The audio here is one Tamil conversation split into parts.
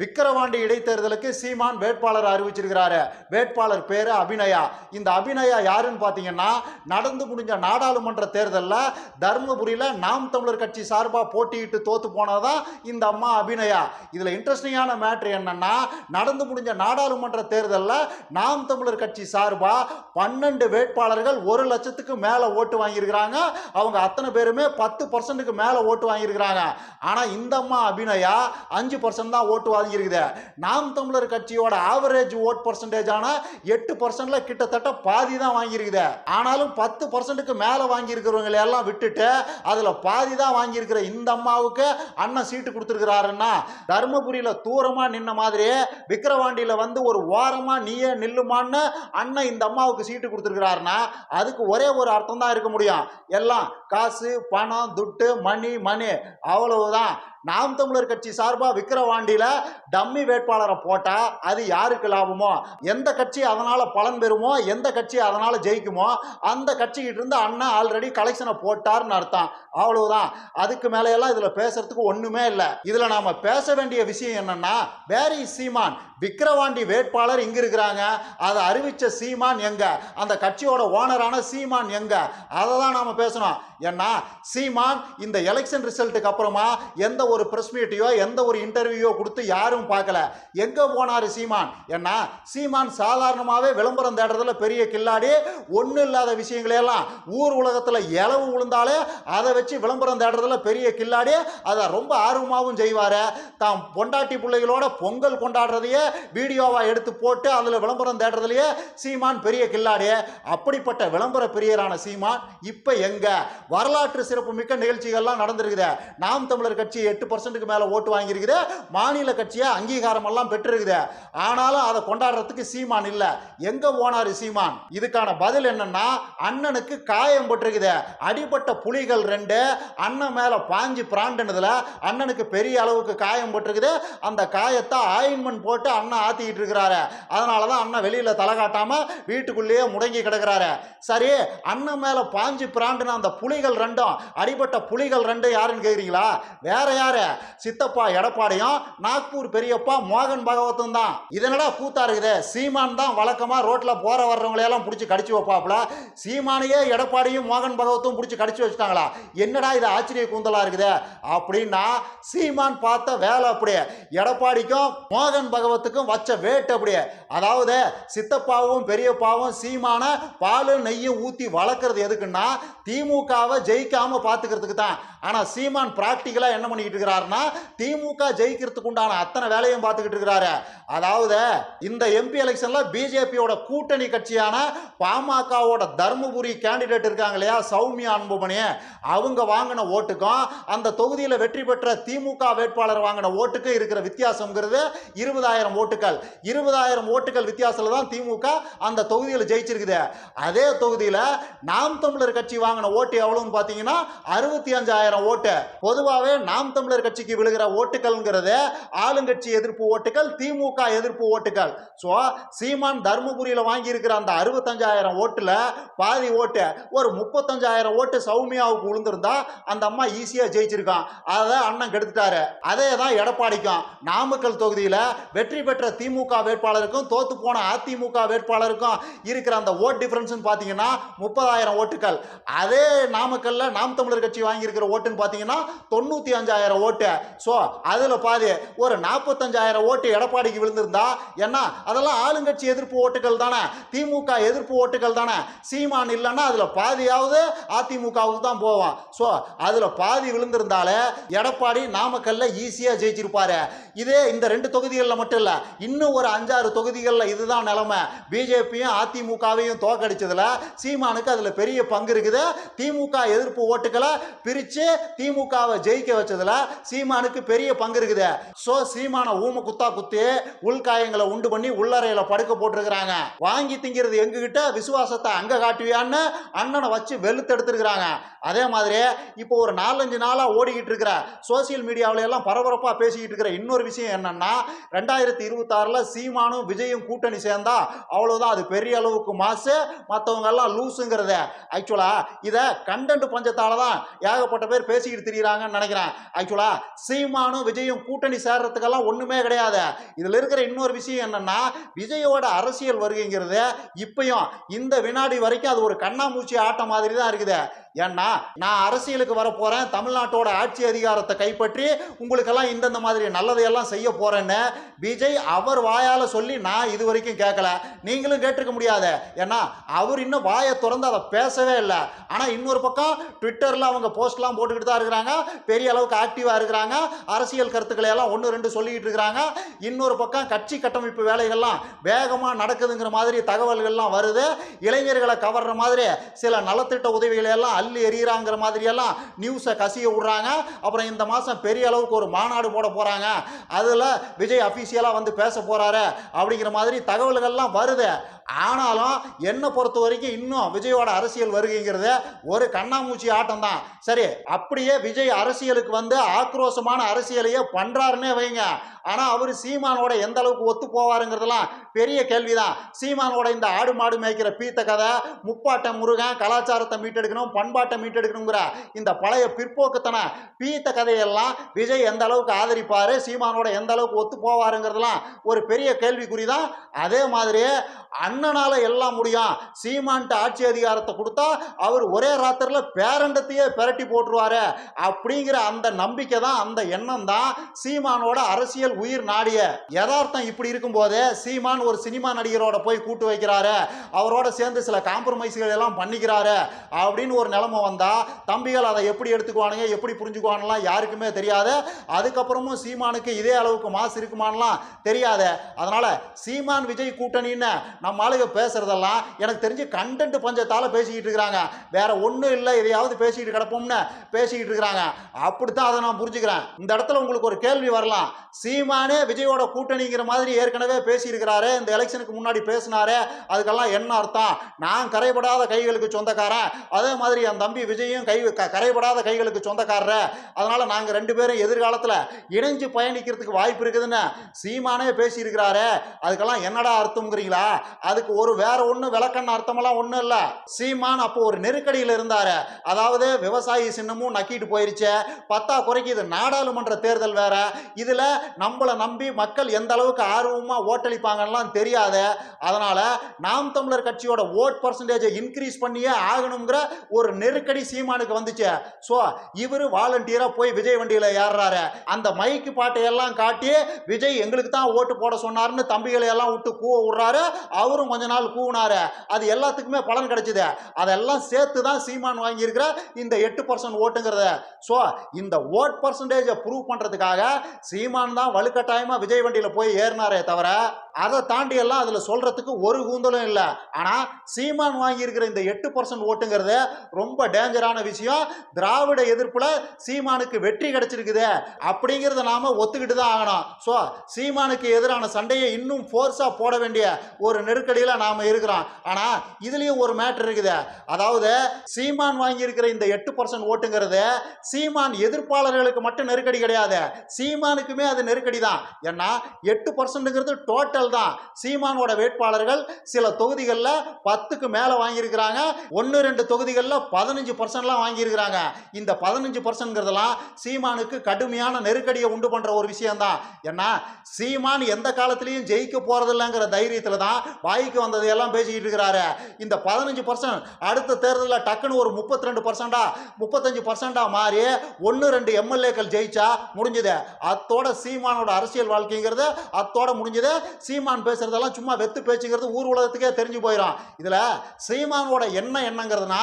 விக்கிரவாண்டி இடைத்தேர்தலுக்கு சீமான் வேட்பாளர் அறிவிச்சிருக்கிறாரு. வேட்பாளர் பேரு அபிநயா. இந்த அபிநயா யாருன்னு பார்த்தீங்கன்னா நடந்து முடிஞ்ச நாடாளுமன்ற தேர்தலில் தருமபுரியில் நாம் தமிழர் கட்சி சார்பாக போட்டியிட்டு தோத்து போனதான் இந்த அம்மா அபிநயா. இதில் இன்ட்ரெஸ்டிங்கான மேட்ரு என்னன்னா நடந்து முடிஞ்ச நாடாளுமன்ற தேர்தலில் நாம் தமிழர் கட்சி சார்பாக பன்னெண்டு வேட்பாளர்கள் ஒரு லட்சத்துக்கு மேலே ஓட்டு வாங்கியிருக்கிறாங்க. அவங்க அத்தனை பேருமே பத்து பர்சன்ட்டுக்கு மேலே ஓட்டு வாங்கியிருக்கிறாங்க. ஆனால் இந்த அம்மா அபிநயா அஞ்சு பர்சன்ட் தான் ஓட்டு இருக்குது நாம் தமிழர் கட்சியோட ஆவரேஜ் ஓட் பர்சன்டேஜான எட்டு பர்சன்ட்ல கிட்டத்தட்ட பாதி தான் வாங்கியிருக்குது. ஆனாலும் பத்து பர்சன்ட்டுக்கு மேலே வாங்கியிருக்கிறவங்களை எல்லாம் விட்டுட்டு அதில் பாதி தான் வாங்கியிருக்கிற இந்த அம்மாவுக்கு அண்ணன் சீட்டு கொடுத்துருக்கிறாருன்னா தருமபுரியில் தூரமாக நின்ன மாதிரியே விக்கிரவாண்டியில் வந்து ஒரு ஓரமாக நீயே நில்லுமான்னு அண்ணன் இந்த அம்மாவுக்கு சீட்டு கொடுத்துருக்கிறாருன்னா அதுக்கு ஒரே ஒரு அர்த்தம் தான் இருக்க முடியும். எல்லாம் காசு பணம் துட்டு மணி மணி அவ்வளவுதான். நாம் தமிழர் கட்சி சார்பாக விக்கிரவாண்டியில் டம்மி வேட்பாளரை போட்டால் அது யாருக்கு லாபமோ? எந்த கட்சி அதனால் பலன் பெறுமோ? எந்த கட்சி அதனால் ஜெயிக்குமோ? அந்த கட்சிக்கிட்ட இருந்து அண்ணா ஆல்ரெடி கலெக்ஷனை போட்டார்னு அர்த்தம். அவ்வளவுதான். அதுக்கு மேலையெல்லாம் இதில் பேசுறதுக்கு ஒன்றுமே இல்லை. இதில் நாம் பேச வேண்டிய விஷயம் என்னன்னா வேரி சீமான்? விக்கிரவாண்டி வேட்பாளர் இங்கே இருக்கிறாங்க? அதை அறிவித்த சீமான் எங்க? அந்த கட்சியோட ஓனரான சீமான் எங்க? அதை தான் நாம் பேசணும். ஏன்னா சீமான் இந்த எலெக்ஷன் ரிசல்ட்டுக்கு அப்புறமா எந்த ஒரு ப்ரெஸ் மீட்டையோ எந்த ஒரு இன்டர்வியூயோ கொடுத்து யாரும் பார்க்கல. எங்கே போனார் சீமான்? ஏன்னா சீமான் சாதாரணமாகவே விளம்பரம் தேடுறதுல பெரிய கில்லாடி ஒன்றும் இல்லாத விஷயங்களையெல்லாம் ஊர் உலகத்தில் இளவு விழுந்தாலே அதை வச்சு விளம்பரம் தேடுறதுல பெரிய கில்லாடி அதை ரொம்ப ஆர்வமாகவும் செய்வார். தாம் பொண்டாட்டி பிள்ளைகளோட பொங்கல் கொண்டாடுறதையே வீடியோவாக எடுத்து போட்டு அதில் விளம்பரம் தேடுறதுலையே சீமான் பெரிய கில்லாடி. அப்படிப்பட்ட விளம்பர பிரியரான சீமான் இப்போ எங்கே? வரலாற்று சிறப்பு மிக்க நிகழ்ச்சிகள்லாம் நடந்திருக்குது. நாம் தமிழர் கட்சி எட்டு பர்சன்ட்டுக்கு மேலே ஓட்டு வாங்கியிருக்குது. மாநில கட்சியை அங்கீகாரம் எல்லாம் பெற்றிருக்குது. ஆனாலும் அதை கொண்டாடுறதுக்கு சீமான் இல்லை. எங்க போனார் சீமான்? இதுக்கான பதில் என்னன்னா அண்ணனுக்கு காயம் பட்டிருக்குது. அடிபட்ட புலிகள் ரெண்டு அண்ணன் மேலே பாஞ்சு பிராண்டுனதுல அண்ணனுக்கு பெரிய அளவுக்கு காயம் பட்டிருக்குது. அந்த காயத்தை ஆயின்மெண்ட் போட்டு அண்ணன் ஆத்திக்கிட்டு இருக்கிறாரு. அதனால தான் அண்ணன் வெளியில் தலை காட்டாமல் வீட்டுக்குள்ளேயே முடங்கி கிடக்குறாரு. சரி அண்ணன் மேலே பாஞ்சு பிராண்டுன அந்த புலி புலிகள் ரெண்டும் அடிபட்ட புலிகள் ரெண்டும் யாருன்னு கேக்குறீங்களா? வேற யாரு? சித்தப்பா எடப்பாடியும் நாக்பூர் பெரியப்பா மோகன் பகவத்தும் தான். இதனடா கூத்தா இருக்குது? சீமான் தான் வழக்கமா ரோட்ல போற வர்றவங்களையெல்லாம் பிடிச்சி கடிச்சு வைப்பாப்புல. சீமானையே எடப்பாடியும் மோகன் பகவத்தும் பிடிச்சி கடிச்சு வச்சுட்டாங்களா? என்னடா இது ஆச்சரிய கூந்தலா இருக்குது? அப்படின்னா சீமான் பார்த்த வேலை அப்படியே எடப்பாடிக்கும் மோகன் பகவத்துக்கும் வச்ச வேட்டு அப்படியே அதாவது சித்தப்பாவும் பெரியப்பாவும் சீமான பாலும் நெய்யும் ஊற்றி வளர்க்குறது எதுக்குன்னா திமுகவை ஜெயிக்காம பார்த்துக்கிறதுக்கு தான். ஆனால் சீமான் ப்ராக்டிக்கலாக என்ன பண்ணிக்கிட்டு இருக்கிறாருன்னா திமுக ஜெயிக்கிறதுக்கு உண்டான அத்தனை வேலையும் பார்த்துக்கிட்டு இருக்கிறாரு. அதாவது இந்த எம்பி எலெக்ஷன்ல பிஜேபியோட கூட்டணி கட்சியான பாமகவோட தர்மபுரி கேண்டிடேட் இருக்காங்க இல்லையா சௌமியா அன்புமணி. அவங்க வாங்கின ஓட்டுக்கும் அந்த தொகுதியில் வெற்றி பெற்ற திமுக வேட்பாளர் வாங்கின ஓட்டுக்கும் இருக்கிற வித்தியாசங்கிறது இருபதாயிரம் ஓட்டுகள் இருபதாயிரம் ஓட்டுகள் வித்தியாசத்தில் தான் திமுக அந்த தொகுதியில் ஜெயிச்சிருக்குது. அதே தொகுதியில் நாம் தமிழர் கட்சி வாங்கின ஓட்டு எவ்வளவுன்னு பார்த்தீங்கன்னா அறுபத்தி அஞ்சாயிரம் ஓட்டு. பொதுவாகவே நாம் தமிழர் கட்சிக்கு விழுகிற ஓட்டுகள்ங்கிறது ஆளுங்கட்சி எதிர்ப்பு ஓட்டுகள் திமுக எதிர்ப்பு ஓட்டுகள். ஸோ சீமான் தருமபுரியில் வாங்கியிருக்கிற அந்த அறுபத்தஞ்சாயிரம் ஓட்டில் பாதி ஓட்டு ஒரு முப்பத்தஞ்சாயிரம் ஓட்டு சௌமியாவுக்கு விழுந்திருந்தா அந்த அம்மா ஈஸியாக ஜெயிச்சிருக்கான். அதை அண்ணன் கெடுத்துட்டாரு. அதே தான் எடப்பாடிக்கும். நாமக்கல் தொகுதியில் வெற்றி பெற்ற திமுக வேட்பாளருக்கும் தோத்து போன அதிமுக வேட்பாளருக்கும் இருக்கிற அந்த ஓட் டிஃபரன்ஸ்னு பார்த்தீங்கன்னா முப்பதாயிரம் ஓட்டுகள். அதே நாம் நாமக்கல்ல நாம் தமிழர் கட்சி வாங்கியிருக்கிற ஓட்டுன்னு பார்த்தீங்கன்னா தொண்ணூற்றி அஞ்சாயிரம் ஓட்டு. ஸோ அதில் பாதி ஒரு நாற்பத்தஞ்சாயிரம் ஓட்டு எடப்பாடிக்கு விழுந்திருந்தா என்ன? அதெல்லாம் ஆளுங்கட்சி எதிர்ப்பு ஓட்டுகள் தானே. திமுக எதிர்ப்பு ஓட்டுகள் தானே. சீமான் இல்லைன்னா அதில் பாதியாவது அதிமுகவுக்கு தான் போவோம் ஸோ அதில் பாதி விழுந்திருந்தாலே எடப்பாடி நாமக்கல்ல ஈஸியாக ஜெயிச்சிருப்பாரு. இதே இந்த ரெண்டு தொகுதிகளில் மட்டும் இல்லை இன்னும் ஒரு அஞ்சாறு தொகுதிகளில் இதுதான் நிலைமை. பிஜேபியும் அதிமுகவையும் தோக்கடிச்சதில் சீமானுக்கு அதில் பெரிய பங்கு இருக்குது. திமுக எதிர்ப்பு ஓட்டுகளை பிரித்து திமுகவை ஜெயிக்க வச்சதுல சீமானுக்கு பெரிய பங்கு இருக்குது. ஸோ சீமான ஊம குத்தா குத்தி உள்காயங்களை உண்டு பண்ணி உள்ளறையில் படுக்க போட்டிருக்கிறாங்க. வாங்கி திங்கிறது எங்ககிட்ட? விசுவாசத்தை அங்க காட்டுவியான்னு அண்ணனை வச்சு வெளுத்து எடுத்துருக்கிறாங்க. அதே மாதிரி இப்போ ஒரு நாலஞ்சு நாளாக ஓடிக்கிட்டு இருக்கிற சோசியல் மீடியாவில எல்லாம் பரபரப்பாக பேசிக்கிட்டு இருக்கிற இன்னொரு விஷயம் என்னன்னா ரெண்டாயிரத்தி இருபத்தாறில் சீமானும் விஜயும் கூட்டணி சேர்ந்தா அவ்வளோதான் அது பெரிய அளவுக்கு மாசு மற்றவங்க எல்லாம் லூஸுங்கிறத ஆக்சுவலாக இதை கண் கண்டென்ட் பஞ்சத்தால தான் ஏகப்பட்ட பேர் பேசிக்கிட்டு திரியிறாங்கன்னு நினைக்கிறேன். ஆக்சுவலா சீமானும் விஜயும் கூட்டணி சேர்றதுக்கெல்லாம் ஒண்ணுமே கிடையாது. இதுல இருக்கிற இன்னொரு விஷயம் என்னன்னா விஜயோட அரசியல் வருகைங்கிறது இப்பயும் இந்த வினாடி வரைக்கும் அது ஒரு கண்ணாமூச்சி ஆட்டம் மாதிரி தான் இருக்குது. ஏன்னா நான் அரசியலுக்கு வர போறேன் தமிழ்நாட்டோட ஆட்சி அதிகாரத்தை கைப்பற்றி உங்களுக்கெல்லாம் இந்தந்த மாதிரி நல்லதையெல்லாம் செய்ய போறேன்னு விஜய் அவர் வாயால சொல்லி நான் இது வரைக்கும் கேட்கல நீங்களும் கேட்டிருக்க முடியாது. ஏன்னா அவர் இன்னும் வாயை திறந்து அதை பேசவே இல்லை. ஆனா இன்னொரு பக்கம் ட்விட்டர்ல அவங்க போஸ்ட்லாம் போட்டுக்கிட்டு தான் இருக்கிறாங்க. பெரிய அளவுக்கு ஆக்டிவா இருக்கிறாங்க. அரசியல் கருத்துக்களை எல்லாம் ஒன்று ரெண்டு சொல்லிக்கிட்டு இருக்கிறாங்க. இன்னொரு பக்கம் கட்சி கட்டமைப்பு வேலைகள்லாம் வேகமாக நடக்குதுங்கிற மாதிரி தகவல்கள்லாம் வருது. இளைஞர்களை கவர்ற மாதிரி சில நலத்திட்ட உதவிகளை எல்லாம் அள்ளி எறிகிறாங்கிற மாதிரியெல்லாம் நியூஸை கசிய விடுறாங்க. அப்புறம் இந்த மாதம் பெரிய அளவுக்கு ஒரு மாநாடு போட போகிறாங்க அதில் விஜய் அஃபீஷியலாக வந்து பேச போகிறாரு அப்படிங்கிற மாதிரி தகவல்கள்லாம் வருது. ஆனாலும் என்னை பொறுத்த வரைக்கும் இன்னும் விஜயோட அரசியல் வருகைங்கிறது ஒரு கண்ணாமூச்சி ஆட்டம் தான். சரி அப்படியே விஜய் அரசியலுக்கு வந்து ஆக்ரோஷமான அரசியலையே பண்ணுறாருன்னே வைங்க. ஆனால் அவர் சீமானோட எந்த அளவுக்கு ஒத்து போவாருங்கிறதெல்லாம் பெரிய கேள்விதான். சீமானோட இந்த ஆடு மாடு மேய்க்கிற பீத்த கதை முப்பாட்டம் முருகன் கலாச்சாரத்தை மீட்டெடுக்கணும் பண்பாட்டை மீட்டெடுக்கணுங்கிற இந்த பழைய பிற்போக்குத்தன பீத்த கதையெல்லாம் விஜய் எந்த அளவுக்கு ஆதரிப்பாரு சீமானோட எந்த அளவுக்கு ஒத்து போவாருங்கிறதுலாம் ஒரு பெரிய கேள்விக்குறி தான் அதே மாதிரி அண்ணனால எல்லாம் முடியும். சீமான்ட்டு ஆட்சி அதிகாரத்தை கொடுத்தா அவர் ஒரே ராத்திரில பேரண்டத்தையே பெரட்டி போட்டுருவாரு. அப்படிங்கிற அந்த நம்பிக்கை தான் அந்த எண்ணம் தான் சீமானோட அரசியல் உயிர் நாடிய. யதார்த்தம் இப்படி இருக்கும்போது சீமான் ஒரு சினிமா நடிகரோட போய் கூட்டு வைக்கிறாரு. அவரோட சேர்ந்து சில காம்ப்ரமைஸ்கள் எல்லாம் பண்ணிக்கிறாரு. அப்படின்னு ஒரு நிலமை வந்தா தம்பிகள் அதை எப்படி எடுத்துக்குவானுங்க எப்படி புரிஞ்சுக்குவானுலாம் யாருக்குமே தெரியாது அதுக்கப்புறமும் சீமானுக்கு இதே அளவுக்கு மாசு இருக்குமானலாம் தெரியாது. அதனால சீமான் விஜய் கூட்டணின்னு நம்ம ஆளுங்க பேசுறதெல்லாம் எனக்கு தெரிஞ்சு கண்டென்ட் பஞ்சத்தால பேசிக்கிட்டு இருக்கிறாங்க. வேற ஒன்றும் இல்லை எதையாவது பேசிக்கிட்டு கிடப்போம்னு பேசிக்கிட்டு இருக்கிறாங்க. அப்படித்தான் அதை நான் புரிஞ்சுக்கிறேன். இந்த இடத்துல உங்களுக்கு ஒரு கேள்வி வரலாம். சீமானே விஜயோட கூட்டணிங்கிற மாதிரி ஏற்கனவே பேசியிருக்கிறாரு. இந்த எலெக்ஷனுக்கு முன்னாடி பேசினாரு. அதுக்கெல்லாம் என்ன அர்த்தம்? நான் கரைபடாத கைகளுக்கு சொந்தக்காரன். அதே மாதிரி என் தம்பி விஜயும் கை க- கரைபடாத கைகளுக்கு சொந்தக்காரரு. அதனால நாங்கள் ரெண்டு பேரும் எதிர்காலத்தில் இணைஞ்சு பயணிக்கிறதுக்கு வாய்ப்பு இருக்குதுன்னு சீமானே பேசியிருக்கிறாரு. அதுக்கெல்லாம் என்னடா அர்த்தம்ங்கிறீங்களா? அதுக்கு ஒரு வேற ஒன்றும் விளக்கண்ண அர்த்தமெல்லாம் ஒன்றும் இல்லை. சீமான் அப்போ ஒரு நெருக்கடியில் இருந்தார். அதாவது விவசாயி சின்னமும் நக்கிட்டு போயிருச்சு. பத்தா குறைக்கு இது நாடாளுமன்ற தேர்தல் வேற. இதில் நம்மளை நம்பி மக்கள் எந்த அளவுக்கு ஆர்வமாக ஓட்டளிப்பாங்கலாம் தெரியாது. அதனால் நாம் தமிழர் கட்சியோட ஓட் பர்சன்டேஜை இன்க்ரீஸ் பண்ணியே ஆகணுங்கிற ஒரு நெருக்கடி சீமானுக்கு வந்துச்சு. ஸோ இவர் வாலண்டியராக போய் விஜய் வண்டியில் ஏறுறாரு. அந்த மைக்கு பாட்டையெல்லாம் காட்டி விஜய் எங்களுக்கு தான் ஓட்டு போட சொன்னார்னு தம்பிகளை எல்லாம் விட்டு கூவ விடுறாரு. அவரும் கொஞ்ச நாள் கூவினாரு. அது எல்லாத்துக்குமே பலன் கிடைச்சிது. அதெல்லாம் சேர்த்து தான் சீமான் வாங்கியிருக்கிற இந்த எட்டு பர்சன்ட் ஓட்டுங்கிறத. ஸோ இந்த ஓட் பர்சன்டேஜை ப்ரூவ் பண்ணுறதுக்காக சீமான் தான் வலுக்கட்டாயமாக விஜய் வண்டியில் போய் ஏறினாரே தவிர அதை தாண்டி எல்லாம் அதில் சொல்கிறதுக்கு ஒரு கூந்தலும் இல்லை. ஆனால் சீமான் வாங்கியிருக்கிற இந்த எட்டு பர்சன்ட் ஓட்டுங்கிறது ரொம்ப ரொம்ப டேஞ்சரான விஷயம். திராவிட எதிர்ப்புல சீமானுக்கு வெற்றி கிடைச்சிருக்குது. அப்படிங்கிறத நாம ஒத்துக்கிட்டு தான் ஆகணும். ஸோ சீமானுக்கு எதிரான சண்டையை இன்னும் ஃபோர்ஸாக போட வேண்டிய ஒரு நெருக்கடியில் நாம் இருக்கிறோம். ஆனால் இதுலேயும் ஒரு மேட்டர் இருக்குது. அதாவது சீமான் வாங்கியிருக்கிற இந்த எட்டு பர்சன்ட் ஓட்டுங்கிறது சீமான் எதிர்ப்பாளர்களுக்கு மட்டும் நெருக்கடி கிடையாது. சீமானுக்குமே அது நெருக்கடி தான். ஏன்னா எட்டு பர்சன்ட்டுங்கிறது டோட்டல் தான். சீமானோட வேட்பாளர்கள் சில தொகுதிகளில் பத்துக்கு மேலே வாங்கியிருக்கிறாங்க. ஒன்று ரெண்டு தொகுதிகளில் பதினஞ்சு பர்சன்ட்லாம் வாங்கியிருக்கிறாங்க. இந்த பதினஞ்சு பர்சன்ட்ங்கிறதெல்லாம் சீமானுக்கு கடுமையான நெருக்கடியை உண்டு பண்ணுற ஒரு விஷயம்தான். ஏன்னா சீமான் எந்த காலத்துலேயும் ஜெயிக்க போகிறதில்லைங்கிற தைரியத்தில் தான் வாய்க்கு வந்ததையெல்லாம் பேசிக்கிட்டு இருக்கிறாரு. இந்த பதினஞ்சு பர்சன்ட் அடுத்த தேர்தலில் டக்குன்னு ஒரு முப்பத்தி ரெண்டு பர்சண்டா முப்பத்தஞ்சு பர்சண்டாக மாறி ஒன்று ரெண்டு எம்எல்ஏக்கள் ஜெயிச்சா முடிஞ்சுது. அத்தோட சீமானோட அரசியல் வாழ்க்கைங்கிறது அத்தோட முடிஞ்சது. சீமான் பேசுறதெல்லாம் சும்மா வெத்து பேச்சுங்கிறது ஊர் உலகத்துக்கே தெரிஞ்சு போயிடும் இதில் சீமானோட என்ன என்னங்கிறதுனா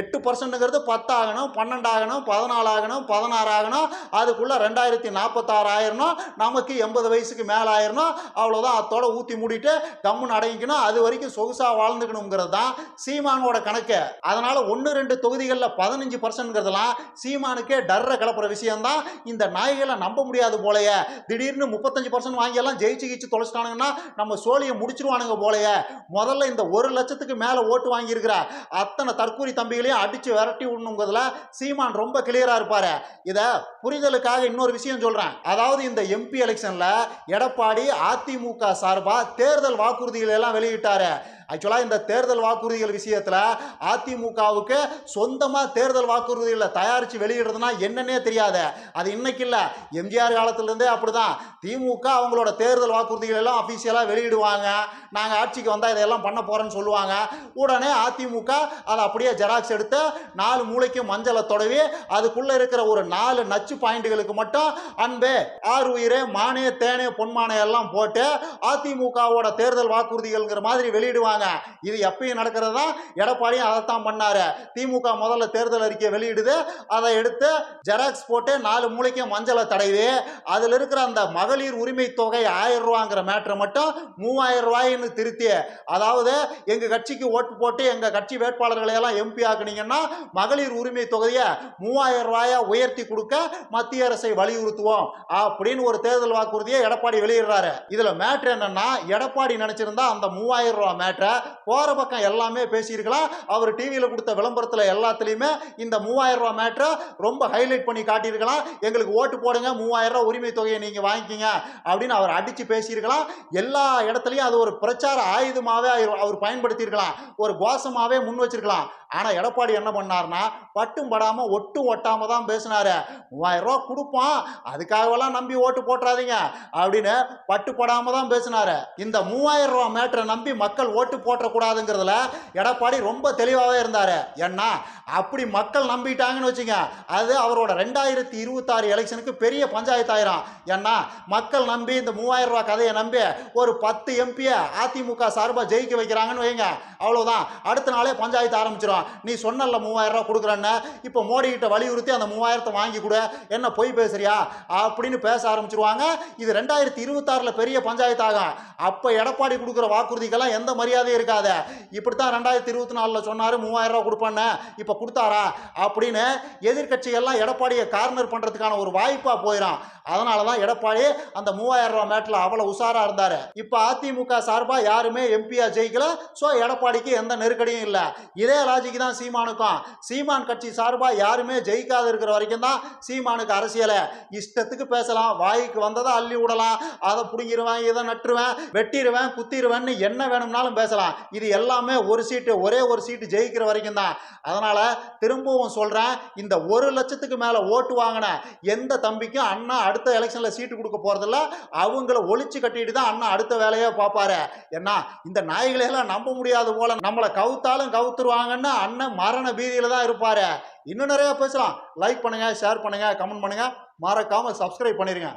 எட்டு பர்சன்ட்டுங்கிறது பத்து ஆகணும் பன்னெண்டு ஆகணும் பதினாலு ஆகணும் பதினாறு ஆகணும் அதுக்குள்ள ரெண்டாயிரத்தி நாற்பத்தாறு ஆயிரணும் நமக்கு எண்பது வயசுக்கு மேலே ஆயிரணும் அவ்வளோதான் அத்தோட ஊற்றி மூடிட்டு கம்முன்னு அடங்கிக்கணும். அது வரைக்கும் சொகுசாக வாழ்ந்துக்கணுங்கிறது தான் சீமானோட கணக்கு. அதனால் ஒன்று ரெண்டு தொகுதிகளில் பதினஞ்சு பர்சன்ட்ங்கிறதுலாம் சீமானுக்கே டர்ற கிளப்புற விஷயம்தான். இந்த நாய்களை நம்ப முடியாது போலையே. திடீர்னு முப்பத்தஞ்சு பர்சன்ட் வாங்கியெல்லாம் ஜெயிச்சு கீச்சு தொலைச்சிட்டானுங்கன்னா நம்ம சோழியை முடிச்சிருவானுங்க போலையே. முதல்ல இந்த ஒரு லட்சத்துக்கு மேலே ஓட்டு வாங்கியிருக்கிற அத்தனை தற்கூரி தம்பிகளையும் அடிச்சு விரட்டி விடணுங்கிறதுல சீமான் ரொம்ப கிளியரா இருப்பாரு. இதை புரிதலுக்காக இன்னொரு விஷயம் சொல்றேன். அதாவது இந்த எம்பி எலெக்ஷன்ல எடப்பாடி அதிமுக சார்பா தேர்தல் வாக்குறுதிகளை எல்லாம் வெளியிட்டாரு. ஆக்சுவலாக இந்த தேர்தல் வாக்குறுதிகள் விஷயத்தில் அதிமுகவுக்கு சொந்தமாக தேர்தல் வாக்குறுதிகளை தயாரித்து வெளியிடுறதுனா என்னன்னே தெரியாது. அது இன்னைக்கு இல்லை. எம்ஜிஆர் காலத்திலேருந்தே அப்படிதான். திமுக அவங்களோட தேர்தல் வாக்குறுதிகள் எல்லாம் அஃபீஷியலாக வெளியிடுவாங்க. நாங்கள் ஆட்சிக்கு வந்தால் இதெல்லாம் பண்ண போகிறோன்னு சொல்லுவாங்க. உடனே அதிமுக அதை அப்படியே ஜெராக்ஸ் எடுத்து நாலு மூளைக்கு மஞ்சளை தொடவி அதுக்குள்ளே இருக்கிற ஒரு நாலு நச்சு பாயிண்ட்டுகளுக்கு மட்டும் அன்பே ஆறு உயிரே மானே தேனே பொன்மானே எல்லாம் போட்டு அதிமுகவோட தேர்தல் வாக்குறுதிகள்ங்கிற மாதிரி வெளியிடுவாங்க. இது எப்பயும் நடக்கிறது தான் எடப்பாடியும் அதைத்தான் பண்ணாரு. திமுக முதல்ல தேர்தல் அறிக்கை வெளியிடுது. அதை எடுத்து ஜெராக்ஸ் போட்டு நாலு மூளைக்கு மஞ்சளை தடவி அதில் இருக்கிற அந்த மகளிர் உரிமை தொகை ஆயிரம் ரூபாங்கிற மேட்ரை மட்டும் மூவாயிரம் ரூபாயின்னு திருத்தி அதாவது எங்கள் கட்சிக்கு ஓட்டு போட்டு எங்கள் கட்சி வேட்பாளர்களை எல்லாம் எம்பி ஆக்குனீங்கன்னா மகளிர் உரிமை தொகையை மூவாயிரம் ரூபாயா உயர்த்தி கொடுக்க மத்திய அரசை வலியுறுத்துவோம் அப்படின்னு ஒரு தேர்தல் வாக்குறுதியை எடப்பாடி வெளியிடுறாரு. இதுல மேட்ரு என்னன்னா எடப்பாடி நினைச்சிருந்தா அந்த மூவாயிரம் ரூபாய் மேட்ரு போகிற பக்கம் எல்லாமே பேசியிருக்கலாம். அவர் டிவியில் கொடுத்த விளம்பரத்தில் எல்லாத்துலேயுமே இந்த மூவாயிரம் ரூபா மேட்ரை ரொம்ப ஹைலைட் பண்ணி காட்டியிருக்கலாம். எங்களுக்கு ஓட்டு போடுங்க மூவாயிரம் ரூபாய் உரிமை தொகையை நீங்கள் வாங்கிக்கிங்க அப்படின்னு அவர் அடித்து பேசியிருக்கலாம். எல்லா இடத்துலையும் அது ஒரு பிரச்சார ஆயுதமாகவே அவர் பயன்படுத்தியிருக்கலாம். ஒரு கோஷமாகவே முன் வச்சிருக்கலாம். ஆனால் எடப்பாடி என்ன பண்ணார்னா பட்டும் படாமல் ஒட்டும் ஒட்டாமல் தான் பேசினாரு. மூவாயிரம் ரூபா கொடுப்போம் அதுக்காகவெல்லாம் நம்பி ஓட்டு போட்டுறாதீங்க அப்படின்னு பட்டுப்படாமல் தான் பேசினாரு. இந்த மூவாயிரம் ரூபா மேட்டரை நம்பி மக்கள் ஓட்டு போட்டக்கூடாதுங்கிறதுல எடப்பாடி ரொம்ப தெளிவாகவே இருந்தார். ஏன்னா அப்படி மக்கள் நம்பிட்டாங்கன்னு வச்சுங்க அது அவரோட ரெண்டாயிரத்தி இருபத்தாறு எலெக்ஷனுக்கு பெரிய பஞ்சாயத்து ஆயிரும் ஏன்னா மக்கள் நம்பி இந்த மூவாயிரம் ரூபா கதையை நம்பி ஒரு பத்து எம்பியை அதிமுக சார்பாக ஜெயிக்க வைக்கிறாங்கன்னு வைங்க அவ்வளோதான் அடுத்த நாளே பஞ்சாயத்து ஆரம்பிச்சிடும் நீ சொன்னல மூவாயிரம் ரூபா கொடுக்குறேன்னு இப்போ மோடி கிட்ட வலியுறுத்தி அந்த மூவாயிரத்தை வாங்கி கொடு என்ன பொய் பேசுறியா? அப்படின்னு பேச ஆரம்பிச்சிருவாங்க. இது ரெண்டாயிரத்தி இருபத்தாறில் பெரிய பஞ்சாயத்து ஆகும் அப்போ எடப்பாடி கொடுக்குற வாக்குறுதிக்கெல்லாம் எந்த மரியாதை மரியாதை இருக்காது. இப்படித்தான் ரெண்டாயிரத்தி இருபத்தி நாலில் சொன்னார் மூவாயிரம் ரூபா கொடுப்பேன்னு. இப்போ கொடுத்தாரா? அப்படின்னு எதிர்கட்சிகள்லாம் எடப்பாடியை கார்னர் பண்ணுறதுக்கான ஒரு வாய்ப்பாக போயிடும் அதனால தான் எடப்பாடி அந்த மூவாயிரம் ரூபா மேட்டில் அவ்வளோ உஷாராக இருந்தார். இப்போ அதிமுக சார்பாக யாருமே எம்பியா ஜெயிக்கல. ஸோ எடப்பாடிக்கு எந்த நெருக்கடியும் இல்லை. இதே லாஜிக்கு தான் சீமானுக்கும். சீமான் கட்சி சார்பாக யாருமே ஜெயிக்காது இருக்கிற வரைக்கும் தான் சீமானுக்கு அரசியலை. இஷ்டத்துக்கு பேசலாம். வாய்க்கு வந்ததை அள்ளி விடலாம். அதை பிடுங்கிடுவேன் இதை நட்டுருவேன் வெட்டிடுவேன் குத்திடுவேன்னு என்ன வேணும்னாலும் பேசலாம். இது எல்லாமே ஒரு சீட்டு ஒரே ஒரு சீட்டு ஜெயிக்கிற வரைக்கும் தான். அதனால் திரும்பவும் சொல்கிறேன் இந்த ஒரு லட்சத்துக்கு மேலே ஓட்டு வாங்கின எந்த தம்பிக்கும் அண்ணா அடுத்த எலெக்ஷனில் சீட்டு கொடுக்க போகிறதில்ல அவங்கள ஒழிச்சு கட்டிட்டு தான் அண்ணா அடுத்த வேலையை பார்ப்பாரு. என்ன இந்த நாய்களையெல்லாம் நம்ப முடியாது போல. நம்மளை கவுத்தாலும் கவுத்துருவாங்கன்னு அண்ணன் மரண பீதியில் தான் இருப்பார். இன்னும் நிறையா பேசலாம். லைக் பண்ணுங்கள் ஷேர் பண்ணுங்கள் கமெண்ட் பண்ணுங்கள் மறக்காமல் சப்ஸ்கிரைப் பண்ணிடுங்க